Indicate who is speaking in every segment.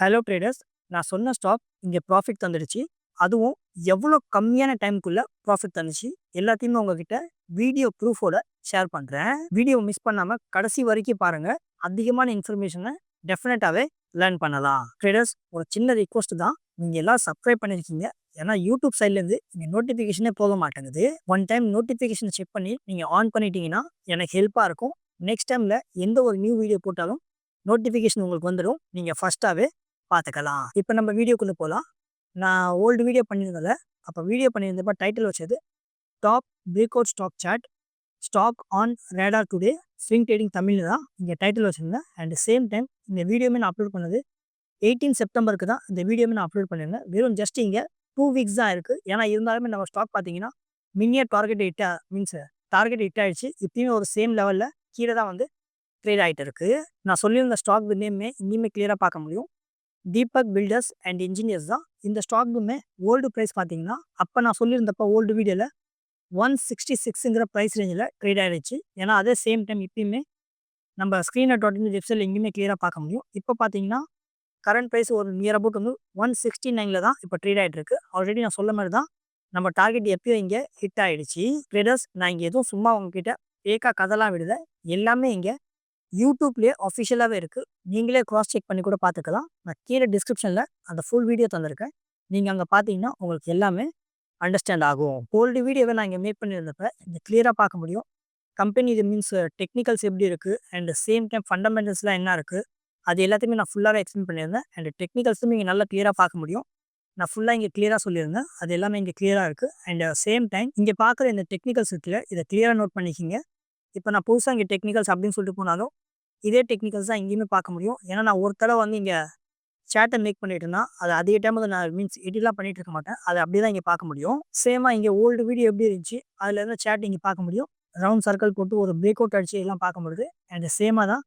Speaker 1: Hello traders நான் சொன்ன stock இங்கே ப்ராஃபிட் தந்துடுச்சு. அதுவும் எவ்வளோ கம்மியான டைமுக்குள்ளே ப்ராஃபிட் தந்துச்சு? எல்லாத்தையுமே உங்ககிட்ட வீடியோ ப்ரூஃபோட ஷேர் பண்ணுறேன் வீடியோ மிஸ் பண்ணாமல் கடைசி வரைக்கும் பாருங்கள் அதிகமான இன்ஃபர்மேஷனை டெஃபினட்டாகவே லேர்ன் பண்ணலாம். ட்ரேடர்ஸ் ஒரு சின்ன ரிக்வஸ்ட் தான். நீங்கள் எல்லாம் சப்ஸ்கிரைப் பண்ணியிருக்கீங்க ஏன்னா யூடியூப் சைட்லேருந்து இங்கே நோட்டிஃபிகேஷனே போக மாட்டேங்குது. ஒன் டைம் நோட்டிஃபிகேஷன் செக் பண்ணி நீங்கள் ஆன் பண்ணிட்டீங்கன்னா எனக்கு ஹெல்ப்பாக இருக்கும். நெக்ஸ்ட் டைமில் எந்த ஒரு நியூ வீடியோ போட்டாலும் நோட்டிஃபிகேஷன் உங்களுக்கு வந்துடும். நீங்கள் ஃபஸ்ட்டாகவே பார்த்துக்கலாம் இப்போ நம்ம வீடியோக்குள்ளே போகலாம் நான் ஓல்டு வீடியோ பண்ணியிருந்ததில்ல அப்போ வீடியோ பண்ணியிருந்தப்ப டைட்டில் வச்சது top break out stock chart stock on radar today swing trading Tamil தான் இங்கே டைட்டில் வச்சுருந்தேன். அண்ட் சேம் டைம் இந்த வீடியோமே நான் அப்லோட் பண்ணது எயிட்டீன் செப்டம்பருக்கு தான் இந்த வீடியோமே நான் அப்லோட் பண்ணியிருந்தேன் வெறும் ஜஸ்ட் இங்கே டூ வீக்ஸ் தான் இருக்குது ஏன்னா இருந்தாலுமே நம்ம ஸ்டாக் பார்த்தீங்கன்னா மினியர் target hit means target hit ஆகிடுச்சு இப்பயுமே ஒரு சேம் லெவலில் கீழே தான் வந்து ட்ரேட் ஆகிட்டு இருக்குது நான் சொல்லியிருந்த ஸ்டாக் நேமே இனிமேல் கிளியராக பார்க்க முடியும். தீபக் பில்டர்ஸ் அண்ட் இன்ஜினியர்ஸ் தான். இந்த ஸ்டாக்குமே ஓல்டு ப்ரைஸ் பார்த்தீங்கன்னா அப்போ நான் சொல்லியிருந்தப்போ ஓல்டு வீடியோவில் ஒன் சிக்ஸ்டி சிக்ஸுங்கிற ப்ரைஸ் ரேஞ்சில் ட்ரேட் ஆகிடுச்சு ஏன்னா அதே சேம் டைம் இப்பயுமே நம்ம ஸ்க்ரீனை டாட்டின் வெப்சைட்டில் எங்கேயுமே கிளியராக பார்க்க முடியும். இப்போ பார்த்தீங்கன்னா கரண்ட் ப்ரைஸ் ஒரு நியர் அபவுட் வந்து ஒன் சிக்ஸ்டி நைனில் தான் இப்போ ட்ரேட் ஆகிட்டு இருக்கு ஆல்ரெடி நான் சொல்ல மாதிரி தான் நம்ம டார்கெட் எப்பயோ இங்கே ஹிட் ஆகிடுச்சு ட்ரேடர்ஸ் நான் இங்கே எதுவும் சும்மா உங்ககிட்ட ஏக்கா கதெல்லாம் விடுத எல்லாமே இங்கே யூடியூப்லேயே அஃபிஷியலாகவே இருக்குது நீங்களே க்ராஸ் செக் பண்ணி கூட பார்த்துக்கலாம். நான் கீழே டிஸ்கிரிப்ஷனில் அந்த ஃபுல் வீடியோ தந்திருக்கேன். நீங்கள் அங்கே பார்த்தீங்கன்னா உங்களுக்கு எல்லாமே அண்டர்ஸ்டாண்ட் ஆகும். ஓல்டு வீடியோவை நான் இங்கே மேக் பண்ணியிருந்தப்ப இந்த கிளியராக பார்க்க முடியும். கம்பெனி இது மீன்ஸ் டெக்னிக்கல்ஸ் எப்படி இருக்குது அண்ட் சேம் டைம் ஃபண்டமெண்டல்ஸ்லாம் என்ன இருக்குது அது எல்லாத்தையுமே நான் ஃபுல்லாகவே எக்ஸ்பிளைன் பண்ணியிருந்தேன். அண்ட் டெக்னிக்கல்ஸும் இங்கே நல்லா கிளியராக பார்க்க முடியும். நான் ஃபுல்லாக இங்கே கிளியராக சொல்லியிருந்தேன். அது எல்லாமே இங்கே கிளியராக இருக்குது அண்ட் சேம் டைம் இங்கே பார்க்குற இந்த டெக்னிக்கல்ஸ் இருக்குல்ல இதை கிளியராக நோட் பண்ணிக்கிங்க. இப்போ நான் புதுசாக இங்கே டெக்னிக்கல்ஸ் அப்படின்னு சொல்லிட்டு போனாலும் இதே டெக்னிக்கல்ஸ் தான் எங்கேயுமே பார்க்க முடியும். ஏன்னா நான் ஒரு தடவை வந்து இங்கே சேட்டை மேக் பண்ணிட்டு அது அதே டைம் வந்து நான் மீன்ஸ் எடிட்லாம் பண்ணிட்டு இருக்க மாட்டேன். அதை அப்படியே தான் இங்கே பார்க்க முடியும். சேமாக இங்கே ஓல்டு வீடியோ எப்படி இருந்துச்சு அதில் இருந்து சேட் இங்கே பார்க்க முடியும். ரவுண்ட் சர்க்கிள் போட்டு ஒரு பிரேக் அவுட் அடிச்சு எல்லாம் பார்க்க முடியுது. அண்ட் சேமாக தான்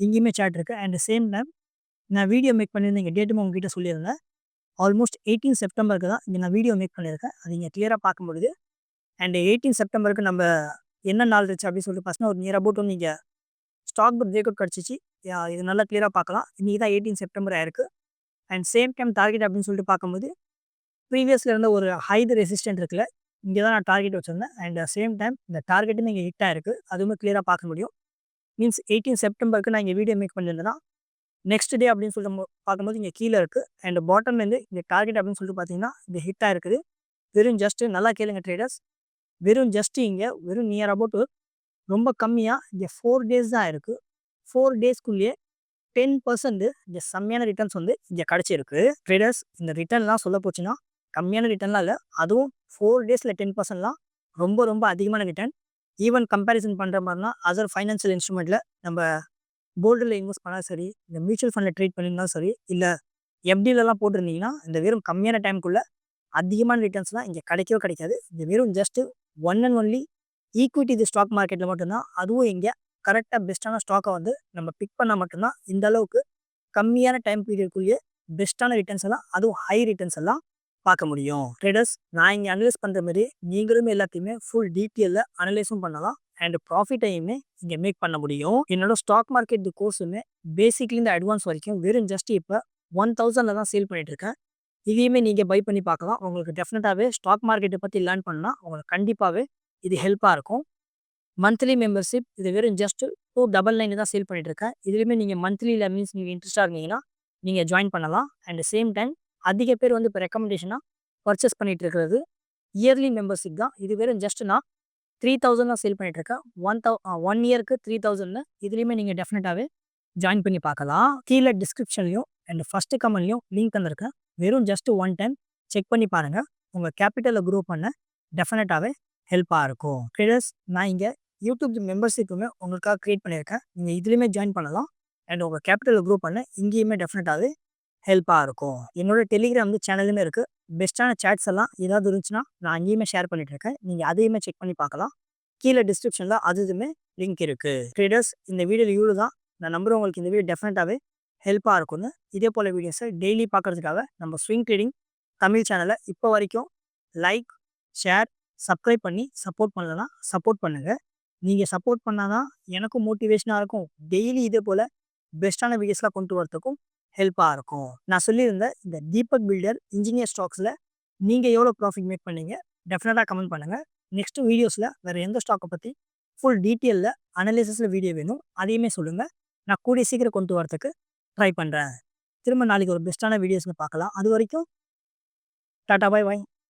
Speaker 1: இங்கேயுமே சேட் இருக்குது அண்ட் சேம் டைம் நான் வீடியோ மேக் பண்ணியிருந்தேன் இங்கே டேட்டுமே உங்ககிட்ட சொல்லியிருந்தேன். ஆல்மோஸ்ட் எயிட்டீன் செப்டம்பருக்கு தான் இங்கே நான் வீடியோ மேக் பண்ணியிருக்கேன். அது இங்கே கிளியராக பார்க்க முடியுது. அண்ட் எயிட்டீன் செப்டம்பருக்கு நம்ம என்ன நாள் இருந்துச்சு அப்படின்னு சொல்லிட்டு பார்த்தீங்கன்னா ஒரு நியர் அபவுட் நீங்கள் இங்கே ஸ்டாக் பிரேக் அவுட் கிடச்சிச்சு. இது நல்லா கிளியராக பார்க்கலாம். இன்றைக்கி தான் எயிட்டீன் செப்டம்பர் ஆயிருக்கு. அண்ட் சேம் டைம் டார்கெட் அப்படின்னு சொல்லிட்டு பார்க்கும்போது ப்ரீவியஸில் இருந்த ஒரு ஹைட் ரெசிஸ்டன்ட் இருக்குல்ல இங்கே தான் நான் டார்கெட் வச்சுருந்தேன். அண்ட் சேம் டைம் இந்த டார்கெட்டும் இங்கே ஹிட் ஆயிருக்கு. அதுவுமே கிளியராக பார்க்க முடியும். மீன்ஸ் எயிட்டீன் செப்டம்பருக்கு நான் இங்கே வீடியோ மேக் பண்ணியிருந்தேன்னா நெக்ஸ்ட் டே அப்படின்னு சொல்லிட்டு பார்க்கும்போது இங்கே கீழே இருக்குது அண்ட் பாட்டம்லேருந்து இந்த டார்கெட் அப்படின்னு சொல்லிட்டு பார்த்தீங்கன்னா இங்கே ஹிட் ஆயிருக்குது. வெறும் ஜஸ்ட்டு நல்லா கேளுங்க ட்ரேடர்ஸ் வெறும் ஜஸ்ட் இங்கே வெறும் நியர் அபவுட் ரொம்ப கம்மியாக இங்கே ஃபோர் டேஸ் தான் இருக்குது ஃபோர் டேஸ்க்குள்ளேயே டென் பர்சன்ட் இந்த செம்மையான ரிட்டர்ன்ஸ் வந்து இங்கே கிடச்சிருக்கு. ட்ரேடர்ஸ் இந்த ரிட்டர்ன்லாம் சொல்ல போச்சுன்னா கம்மியான ரிட்டர்ன்லாம் இல்லை. அதுவும் ஃபோர் டேஸில் டென் பர்சன்ட்லாம் ரொம்ப ரொம்ப அதிகமான ரிட்டர்ன் ஈவன் கம்பேரிசன் பண்ணுற மாதிரினா அதர் ஃபைனான்சியல் இன்ஸ்ட்ருமெண்ட்டில் நம்ம கோல்டில் இன்வெஸ்ட் பண்ணாலும் சரி இந்த மியூச்சுவல் ஃபண்டில் ட்ரீட் பண்ணியிருந்தாலும் சரி இல்லை எஃப்டிலலாம் போட்டிருந்தீங்கன்னா இந்த வெறும் கம்மியான டைமுக்குள்ளே அதிகமான ரிட்டர்ன்ஸ்லாம் இங்கே கிடைக்கவே கிடைக்காது. இந்த வெறும் just one and only equity இது ஸ்டாக் மார்க்கெட்டில் மட்டும்தான். அதுவும் இங்கே கரெக்டாக பெஸ்ட்டான ஸ்டாக்கை வந்து நம்ம பிக் பண்ணால் மட்டும்தான். இந்த அளவுக்கு கம்மியான டைம் பீரியட்குள்ளேயே பெஸ்ட்டான ரிட்டர்ன்ஸ் எல்லாம் அதுவும் ஹை ரிட்டர்ன்ஸ் எல்லாம் பார்க்க முடியும். ட்ரேடர்ஸ் நான் இங்கே அனலைஸ் பண்ணுற மாதிரி நீங்களுமே எல்லாத்தையுமே ஃபுல் டீட்டெயிலில் அனலைஸும் பண்ணலாம். அண்ட் ப்ராஃபிட்டையுமே இங்கே மேக் பண்ண முடியும். என்னோட ஸ்டாக் மார்க்கெட் கோர்ஸுமே பேசிக்லேருந்து அட்வான்ஸ் வரைக்கும் வெறும் ஜஸ்ட் இப்போ ஒன் தௌசண்டில் தான் சேல் பண்ணிட்டு இருக்கேன். இதையுமே நீங்கள் பை பண்ணி பார்க்கலாம். உங்களுக்கு டெஃபினட்டாகவே ஸ்டாக் மார்க்கெட்டை பற்றி லேர்ன் பண்ணால் உங்களுக்கு கண்டிப்பாகவே இது ஹெல்ப்பாக இருக்கும். மந்த்லி மெம்பர்ஷிப் இது வெறும் ஜஸ்ட் டூ டபுள் நைன் தான் சேல் பண்ணிட்டுருக்கேன் இதுலேயுமே நீங்கள் மந்த்லியில் மீன்ஸ் நீங்கள் இன்ட்ரெஸ்ட்டாக இருந்தீங்கன்னா நீங்கள் ஜாயின் பண்ணலாம். அண்ட் சேம் டைம் அதிக பேர் வந்து இப்போ ரெக்கமெண்டேஷனாக பர்ச்சேஸ் பண்ணிகிட்டு இருக்கிறது இயர்லி மெம்பர்ஷிப் தான். இது வெறும் ஜஸ்ட் நான் த்ரீ தௌசண்ட் தான் சேல் பண்ணிட்டுருக்கேன் ஒன் தௌ ஒன் இயருக்கு த்ரீ தௌசண்ட்னு இதுலேயுமே நீங்கள் டெஃபினட்டாகவே ஜாயின் பண்ணி பார்க்கலாம். கீழே டிஸ்கிரிப்ஷன்லையும் அண்ட் ஃபஸ்ட்டு கமெண்ட்லையும் லிங்க் வந்திருக்கேன் வெறும் ஜஸ்ட் ஒன் டைம் செக் பண்ணி பாருங்கள் உங்கள் கேபிட்டலை க்ரோ பண்ண டெஃபினட்டாகவே ஹெல்ப்பாக இருக்கும். ட்ரேடர்ஸ் நான் இங்கே யூடியூப் மெம்பர்ஷிப்புமே உங்களுக்காக க்ரியேட் பண்ணியிருக்கேன். நீங்கள் இதுலேயுமே ஜாயின் பண்ணலாம். அண்ட் உங்கள் கேபிட்டலை க்ரோ பண்ண இங்கேயுமே டெஃபினட்டாகவே ஹெல்ப்பாக இருக்கும். என்னோட டெலிகிராம் வந்து சேனலுமே இருக்குது பெஸ்ட்டான சேட்ஸ் எல்லாம் ஏதாவது இருந்துச்சுன்னா நான் அங்கேயுமே ஷேர் பண்ணிட்டு இருக்கேன். நீங்கள் அதையுமே செக் பண்ணி பார்க்கலாம். கீழே டிஸ்கிரிப்ஷனில் அது இதுவுமே லிங்க் இருக்குது ட்ரேடர்ஸ் இந்த வீடியோ இவ்வளோ தான் நான் நம்புகிறேன் உங்களுக்கு இந்த வீடியோ டெஃபினட்டாகவே ஹெல்ப்பாக இருக்கும்னு இதே போல் வீடியோஸை டெய்லி பார்க்குறதுக்காக நம்ம ஸ்விங் ட்ரேடிங் தமிழ் சேனலை இப்போ வரைக்கும் லைக் ஷேர் சப்ஸ்கிரைப் பண்ணி சப்போர்ட் பண்ணலன்னா சப்போர்ட் பண்ணுங்கள் நீங்கள் சப்போர்ட் பண்ணால் தான் எனக்கும் மோட்டிவேஷனாக இருக்கும். டெய்லி இதே போல் பெஸ்ட்டான வீடியோஸ்லாம் கொண்டு வரத்துக்கும் ஹெல்ப்பாக இருக்கும். நான் சொல்லியிருந்த இந்த தீபக் பில்டர் இன்ஜினியர் ஸ்டாக்ஸில் நீங்கள் எவ்வளோ ப்ராஃபிட் மேக் பண்ணீங்க? டெஃபினட்டாக கமெண்ட் பண்ணுங்கள் நெக்ஸ்ட் வீடியோஸில் வேறு எந்த ஸ்டாக்கை பற்றி ஃபுல் டீட்டெயிலில் அனலிசிஸில் வீடியோ வேணும். அதையுமே சொல்லுங்கள் நான் கூடிய சீக்கிரம் கொண்டு வரத்துக்கு ட்ரை பண்ணுறேன் திரும்ப நாளைக்கு ஒரு பெஸ்ட்டான வீடியோஸில் பார்க்கலாம். அது வரைக்கும் டாட்டா பாய் பாய்.